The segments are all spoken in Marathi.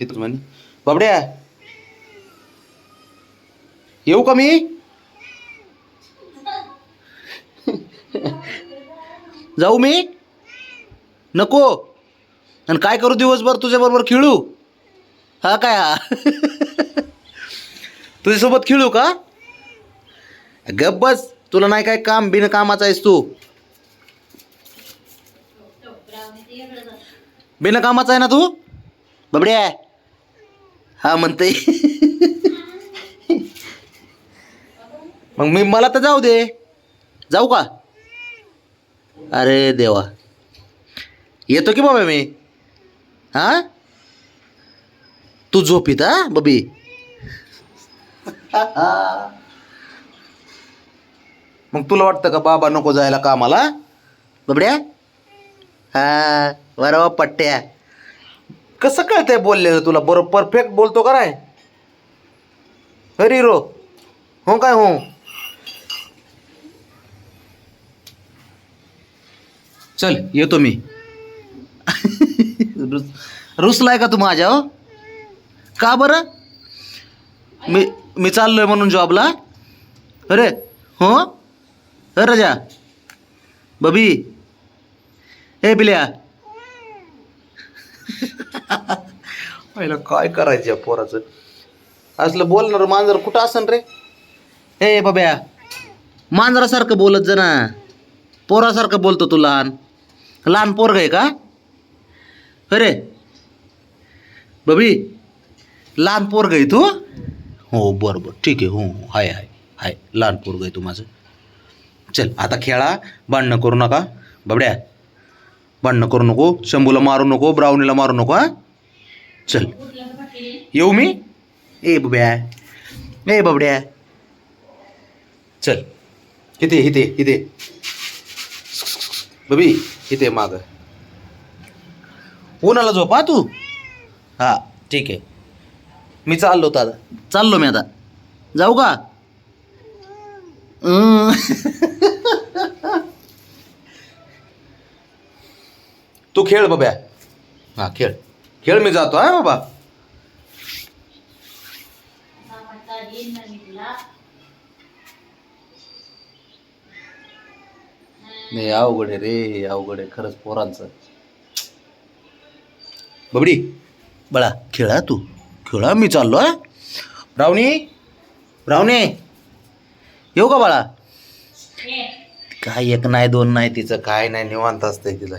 हे तुझं म्हणे बाबड्या. येऊ का मी? जाऊ मी? नको. आणि काय करू दिवसभर तुझ्याबरोबर खेळू? हा काय हा? तुझ्यासोबत खेळू का? गप बस. तुला नाही काय काम बिन कामाचा आहेस तू. बिन कामाचा आहे ना तू? बबड्या. हा म्हणते मग मी मला तर जाऊ दे. जाऊ का? अरे देवा. येतो की बाबा मी? हा? तू झोपीत हा बबी? मग तुला वाटतं का बाबा नको जायला कामाला? बबड्या? हा बरोबर पट्ट्या. कसं कळतंय बोललेलं तुला? बरोबर परफेक्ट बोलतो का राय अरे रो. हो काय हो? चल येतो मी. रुसलाय का तू माझ्या हो? का बरं? मी मी चाललोय म्हणून जॉबला अरे हो? अरे राजा. बबी. ए बिल्या. पहिलं काय करायचं या पोराचं? असलं बोलणार मांजर कुठं असन रे? ए बाब्या मांजरासारखं बोलत जा ना. पोरासारखं बोलतो तू लहान. लहान पोरग आहे का? अरे बबी लहान पोरग आहे तू? हो बरं बरं. ठीक आहे हो हो हाय हाय हाय. लहान पोरग आहे तू माझं. चल आता खेळा भांडणं करू नका. बबड्या भांडणं करू नको शंभूला मारू नको ब्रावणीला मारू नको हा? चल. येऊ मी? ए बब्या ए बबड्या. चल. इथे इथे इथे. बबी इथे माग. उन्हाला झोपा तू? हा ठीक आहे. मी चाललो होतो आता. चाललो मी आता. जाऊ का? तू खेळ बब्या. हा खेळ. खेळ मी जातो हा बाबा. नाही अवघड आहे रे अवघड आहे खरंच पोरांचं. बबडी बळा खेळा तू. खेळा मी चाललो हा. रावणी रावणे येऊ का बाळा? काय एक नाही दोन नाही तिचं काय नाही निवांत असतंय तिचं.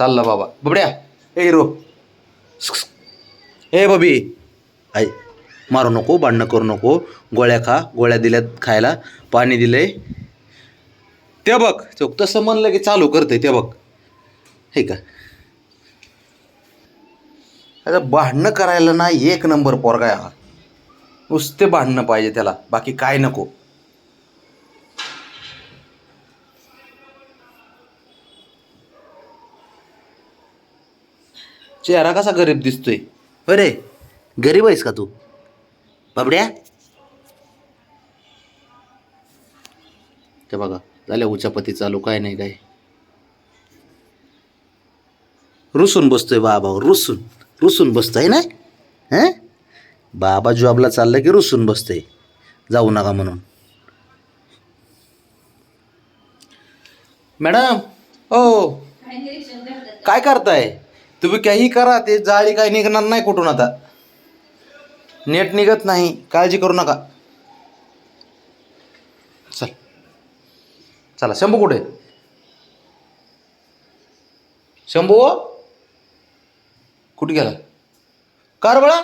चाललं बाबा. बबड्या. ए हिरो. ए बबी. आई मारू नको भांडणं करू नको. गोळ्या खा गोळ्या दिल्यात खायला. पाणी दिलंय. ते बघ चौक तसं म्हणलं की चालू करते ते बघ. हे का? आता भांडणं करायला ना एक नंबर पोरगा हा. नुसते भांडणं पाहिजे त्याला. बाकी काय नको. चेहरा कसा गरीब दिसतोय. अरे गरीब आहेस का तू? बाबड्या. ते बघा झाल्या उचापती चालू काय नाही काय. रुसून बसतोय बाबा रुसून. रुसून बसतोय ना? हं? बाबा जॉबला चाललं की रुसून बसतोय. जाऊ नका म्हणून. मॅडम ओ काय करताय? तुम्ही काही करा ते जाळी काय निघणार नाही कुठून आता. नेट निघत नाही काळजी करू नका. चल. चला शंभू कुठे? शंभू? कुठे गेला? कार बळा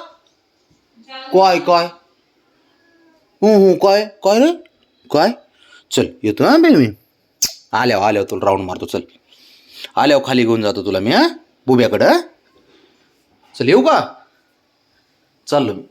काय काय? हू हू काय काय रे? काय? चल येतो हा बे मी आल्यावर आल्यावर तुला राऊंड मारतो चल. आल्यावर खाली घेऊन जातो तुला मी हा? बुब्याकडं चल येऊ का? चाललो मी.